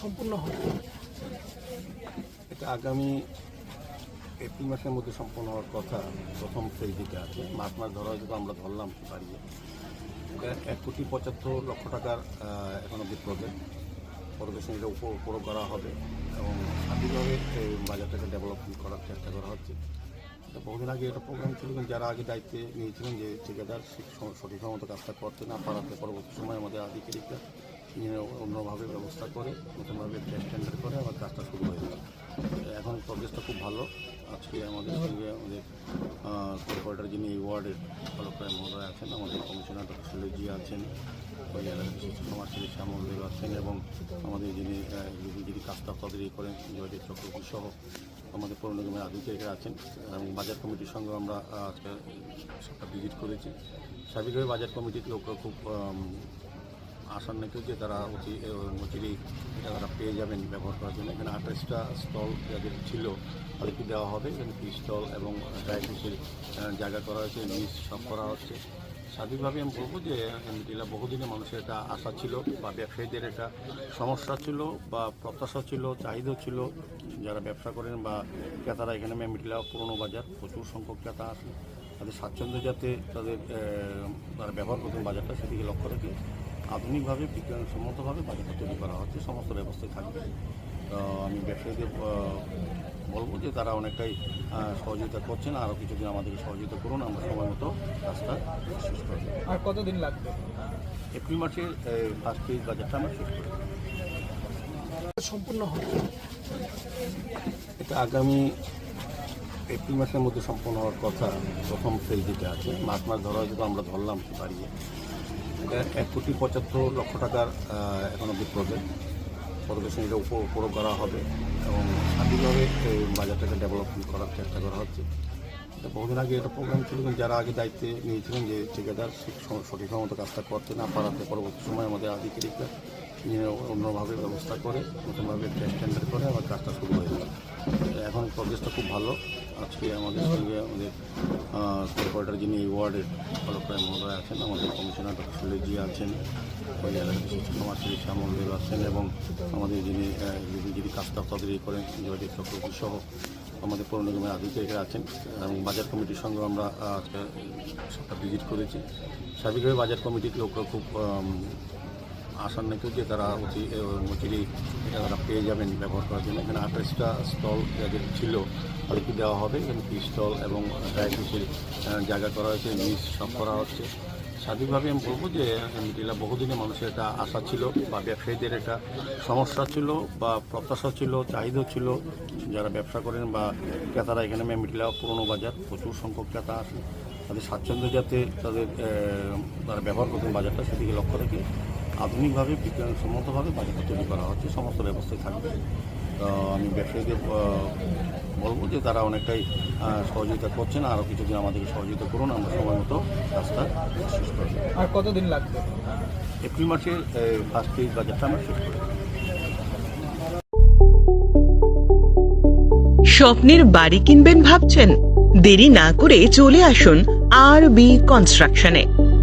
সম্পূর্ণ হবে। এটা আগামী এপ্রিল মাসের মধ্যে সম্পন্ন হওয়ার কথা, প্রথম ফেজ যেটা আছে। মাস মাস ধরা হয়তো আমরা ধরলাম পারিয়ে এক কোটি পঁচাত্তর লক্ষ টাকার এখন অব্দি প্রজেক্ট পরবর্তী উপর করা হবে এবং এই বাজারটাকে ডেভেলপমেন্ট করার চেষ্টা করা হচ্ছে। বহুদিন আগে এটা প্রোগ্রাম ছিল যারা আগে দায়িত্বে নিয়েছিলেন যে ঠিকাদার সঠিক মতো কাজটা করতে না পারাতে পরবর্তী সময় আমাদের আধিকারিকরা নিয়ে অন্যভাবে ব্যবস্থা করে, নতুনভাবে টেন্ডার করে আবার কাজটা শুরু হয়ে গেল। এখন প্রজেক্টটা খুব ভালো। আজকে আমাদের সঙ্গে আমাদের কর্পোরেটর যিনি এই ওয়ার্ডের ফলক মহোদয় আছেন, আমাদের কমিশনার ডক্টর আছেন ওই বিশিষ্ট সমাজসেবী শ্যামল দেব আছেন এবং আমাদের যিনি যিনি কাজটা তদারকি করেন, জয়দেব চক্রবর্তী সহ আমাদের পৌর আধিকারিকরা আছেন এবং বাজার কমিটির সঙ্গে আমরা আজকে ভিজিট করেছি। স্বাভাবিকভাবে বাজার কমিটির লোকরা খুব আশান্বিত যে তারা অতি অচিরেই এটা তারা পেয়ে যাবেন ব্যবহার করার জন্য। এখানে আঠাশটা স্টল যাদের ছিল তাদেরকে দেওয়া হবে? এখানে টি স্টল এবং ডায়াবেটিসের জায়গা করা হয়েছে নিজ সব করা হচ্ছে। স্বাভাবিকভাবে আমি বলব যে এটা বহুদিনে মানুষের একটা আশা ছিল বা ব্যবসায়ীদের একটা সমস্যা ছিল বা প্রত্যাশা ছিল, চাহিদা ছিল। যারা ব্যবসা করেন বা ক্রেতারা এখানে মেমিটিলা পুরনো বাজার, প্রচুর সংখ্যক ক্রেতা আসে তাদের স্বাচ্ছন্দ্য যাতে তাদের তারা ব্যবহার করতেন বাজারটা, সেদিকে লক্ষ্য রেখে আধুনিকভাবে বিজ্ঞানসম্মতভাবে বাজারটা তৈরি করা হচ্ছে সমস্ত ব্যবস্থায় থাকবে। তো আমি ব্যবসায়ীদের বলব যে তারা অনেকটাই সহযোগিতা করছেন আরও কিছুদিন আমাদেরকে সহযোগিতা করুন আমরা সময় মতো কাজটা শেষ করব আর কতদিন লাগবে? এপ্রিল মাসের ফার্স্ট ফেজ বাজারটা আমরা শেষ করব সম্পূর্ণ হবে। এটা আগামী এপ্রিল মাসের মধ্যে সম্পন্ন হওয়ার কথা প্রথম ফেজ যেটা আছে মাস মাস ধরা হয়তো আমরা ধরলাম এটা এক কোটি পঁচাত্তর লক্ষ টাকার এখন অব্দি প্রজেক্ট পরবর্তী উপরও করা হবে এবং স্বাধীনভাবে বাজারটাকে ডেভেলপমেন্ট করার চেষ্টা করা হচ্ছে। বহুদিন আগে এটা প্রোগ্রাম ছিল যারা আগে দায়িত্বে নিয়েছিলেন যে ঠিকাদার ঠিক সম- সঠিক মতো কাজটা করতে না পারাতে পরবর্তী সময় আমাদের আধিকারিকরা নিয়ে অন্যভাবে ব্যবস্থা করে, নতুনভাবে টেন্ডার করে আবার কাজটা শুরু হয়ে গেল। এখন প্রজেক্টটা খুব ভালো। আজকে আমাদের সঙ্গে আমাদের কর্পোরেটর যিনি এই ওয়ার্ডের ফলক রায় মহোদয় আছেন, আমাদের কমিশনার ডক্টর শৈলজি আছেন এলাকার সমাজসেবী শ্যামল দেব আছেন এবং আমাদের যিনি যিনি কাজটা তদারকি করেন জয়দেব চক্রবর্তী সহ আমাদের পৌর নিগমের আধিকারিকরা আছেন এবং বাজার কমিটির সঙ্গে আমরা আজকে সবটা ভিজিট করেছি। স্বাভাবিকভাবে বাজার কমিটির লোকরা খুব আম, আশান্বিত যে তারা অতি অচিরেই এটা তারা পেয়ে যাবেন ব্যবহার করার জন্য। এখানে আঠাশটা স্টল যাদের ছিল তাদেরকে দেওয়া হবে। এখানে টি স্টল এবং ডায়াবেটিসের জায়গা করা হয়েছে নিজ সব করা হচ্ছে। স্বাভাবিকভাবে আমি বলব যে এটা বহুদিনে মানুষের একটা আশা ছিল বা ব্যবসায়ীদের একটা সমস্যা ছিল বা প্রত্যাশা ছিল চাহিদা ছিল। যারা ব্যবসা করেন বা ক্রেতারা এখানে মেমিটিলা পুরনো বাজার প্রচুর সংখ্যক ক্রেতা আসে। তাদের স্বাচ্ছন্দ্য যাতে তাদের তারা ব্যবহার করতেন বাজারটা সেদিকে লক্ষ্য রেখে আধুনিকভাবে বিজ্ঞানসম্মতভাবে বাজারটা তৈরি করা হচ্ছে সমস্ত ব্যবস্থায় থাকবে। তো আমি ব্যবসায়ীদের বলব যে তারা অনেকটাই সহযোগিতা করছেন আরও কিছুদিন আমাদেরকে সহযোগিতা করুন আমরা সময় মতো রাস্তা শেষ করব আর কতদিন লাগবে? এপ্রিল মাসের ফার্স্ট ফেজ বাজারটা আমরা শেষ করব স্বপ্নের বাড়ি কিনবেন ভাবছেন? দেরি না করে চলে আসুন আর বি কনস্ট্রাকশনে।